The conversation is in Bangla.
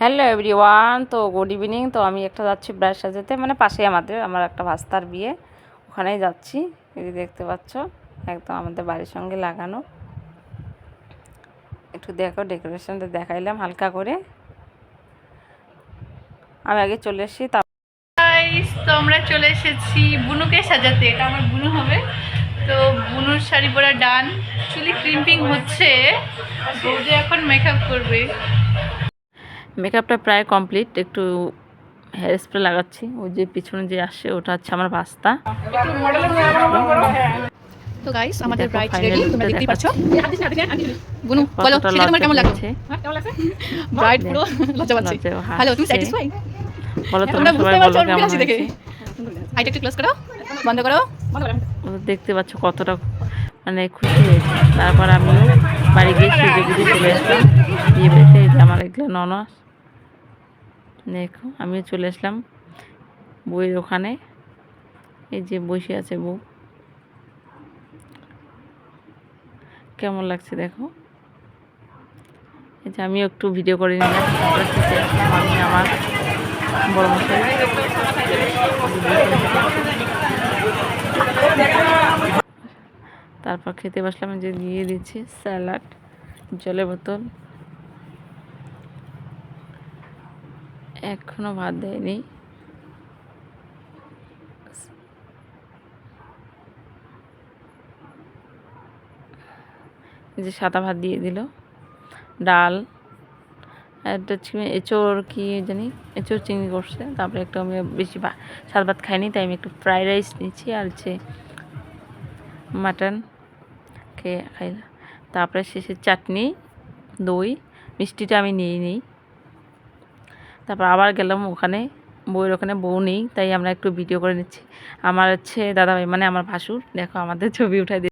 হ্যালো এভরিওয়ান, তো গুড ইভিনিং। তো আমি একটা যাচ্ছি ব্রাশ সাজাতে মানে পাশেই আমাদের, আমার একটা ভাস্তার বিয়ে। ওখানেই যাচ্ছি, এই যে দেখতে পাচ্ছ, একদম আমাদের বাড়ির সঙ্গে লাগানো। একটু দেখো ডেকোরেশনটা দেখাইলাম হালকা করে। আমি আগে চলে এসেছি, তা তো আমরা চলে এসেছি বুনুকে সাজাতে, এটা আমার বুনু হবে। তো বুনুর শাড়ি পরা ডান চুলি ক্রিম্পিং হচ্ছে। বৌদি এখন মেকআপ করবে। মেকআপটা প্রায় কমপ্লিট একটু হেয়ার স্প্রে লাগাচ্ছি ওই যে পিছনে যে আসছে ওটা হচ্ছে আমার ভাস্তা তো গাইস আমাদের ব্রাইড রেডি তোমরা দেখতেই পাচ্ছ। বুনু বলো সেটা তোমার কেমন লাগল? ব্রাইড পুরো লজ্জা পাচ্ছে। হ্যালো তুমি স্যাটিসফাই বলো তোমরা তোমরা সবাই বলো কেমন হাসি দেখে। আইটা একটু ক্লোজ করো বন্ধ করো। দেখতে পাচ্ছ কতটা মানে খুশি হয়েছে। তারপর আমি বাড়ি গিয়ে সেজে গুজে চলে আসলাম। বিয়ে বাড়িতে আমার এগুলো ননস দেখো, আমিও চলে আসলাম বইয়ের ওখানে। এই যে বসে আছে বউ। কেমন লাগছে দেখো? এই যে আমিও একটু ভিডিও করে নিলাম। আমি আমার বড় তারপর খেতে বসলাম যে দিয়ে দিচ্ছি স্যালাড, জলের বোতল। এখনও ভাত দেয়নি। যে সাদা ভাত দিয়ে দিল। ডাল একটা এঁচোড় কি জানি, এঁচোড় চিংড়ি করছে। তারপরে একটু আমি বেশি সাদা ভাত খাইনি, তাই আমি একটু ফ্রাইড রাইস নিচ্ছি আর হচ্ছে মাটন খেয়ে খাইলাম তারপরে শেষে চাটনি, দই, মিষ্টিটা আমি নিয়ে নিই। তারপর আবার গেলাম ওখানে, বউয়ের ওখানে, বউ নেই, তাই আমরা একটু ভিডিও করে নিচ্ছি। আমার হচ্ছে দাদাভাই মানে আমার ভাসুর, দেখো আমাদের ছবি উঠাই